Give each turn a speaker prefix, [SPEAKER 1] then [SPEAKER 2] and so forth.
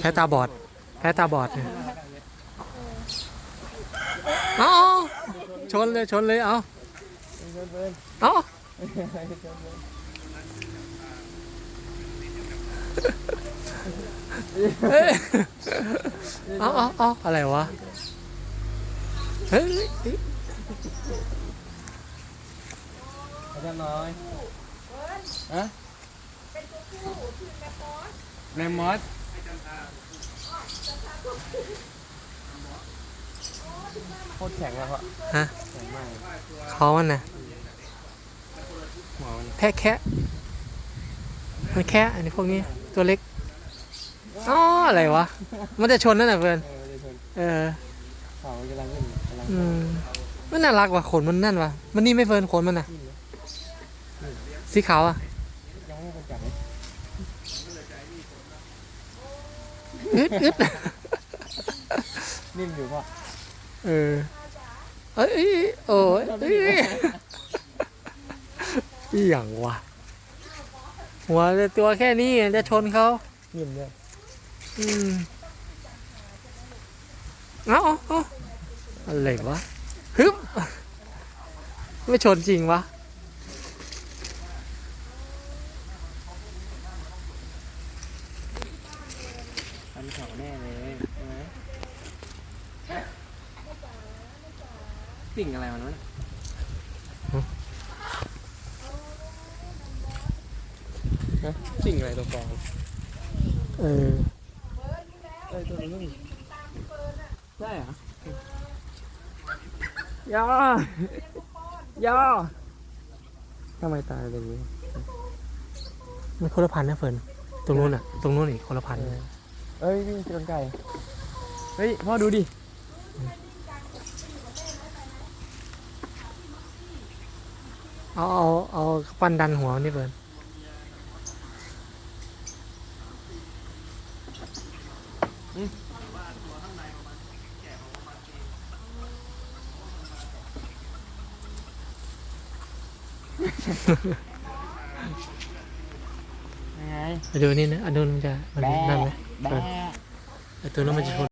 [SPEAKER 1] แพ้ตาบอด แพ้ตาบอดเนี่ยเอาเอาชนเลยชนเลยเอาเอาเอ้ยเอาเอาเอาอะไรวะ เฮ้ย
[SPEAKER 2] อาจารย์น้อยฮะแมมมอส โคตรแข็งแล้วพ่อ
[SPEAKER 1] ฮะ
[SPEAKER 2] แข็งมาก
[SPEAKER 1] ท้องมันนะ
[SPEAKER 2] หมอมัน
[SPEAKER 1] แพะแคะมันแคะอันนี้พวกนี้ตัวเล็กอ๋ออะไรวะ มันจะชนนั่นน่ะเพื่อน
[SPEAKER 2] เออเลยชน
[SPEAKER 1] เออ
[SPEAKER 2] เขากำลังขึ้นกำลัง
[SPEAKER 1] อืมมันน่ารักว่ะขนมันนั่นว่ะ มันนี่ไม่เฟิร์นขนมันน่ะ สีขาวอะ
[SPEAKER 2] ยังไม่เป็นจับเลย
[SPEAKER 1] อึดอึด
[SPEAKER 2] นิ่มอยู่พ่อ
[SPEAKER 1] เออเอ้ยโอ้ยเอ้ยอหย่างวะหัวแต่ตัวแค่นี้จะชนเขา
[SPEAKER 2] นิ่มด้วย
[SPEAKER 1] อืมเอาเอาเอาอะไรวะฮึบไม่ชนจริงวะ
[SPEAKER 2] อันเขาแน่เลยใช่ไหมสิ่งอะไรมันวะเนี่ยฮะสิ่งอะไรตัวกอง
[SPEAKER 1] เออ
[SPEAKER 2] เอ้ยตัวนี้ใช่เหรอ
[SPEAKER 1] ย่อย่อ
[SPEAKER 2] ทำไมตายแบบนี้
[SPEAKER 1] มันคนละพันธุ์นะเฟิร์นตรงนู้นอะ ตรงนู้นอีกคนละพันธุ์
[SPEAKER 2] เอ้ยวิ่งชนไก่ เฮ้ยพ่อดูดิ
[SPEAKER 1] เอาเอาเอาปั้นดันหัวนี่เฟิร์น ไปดูนี่นะอันนู้นมันจะมันนั่นไหม
[SPEAKER 2] แบะ
[SPEAKER 1] ไอตัวนู้นมันจะชน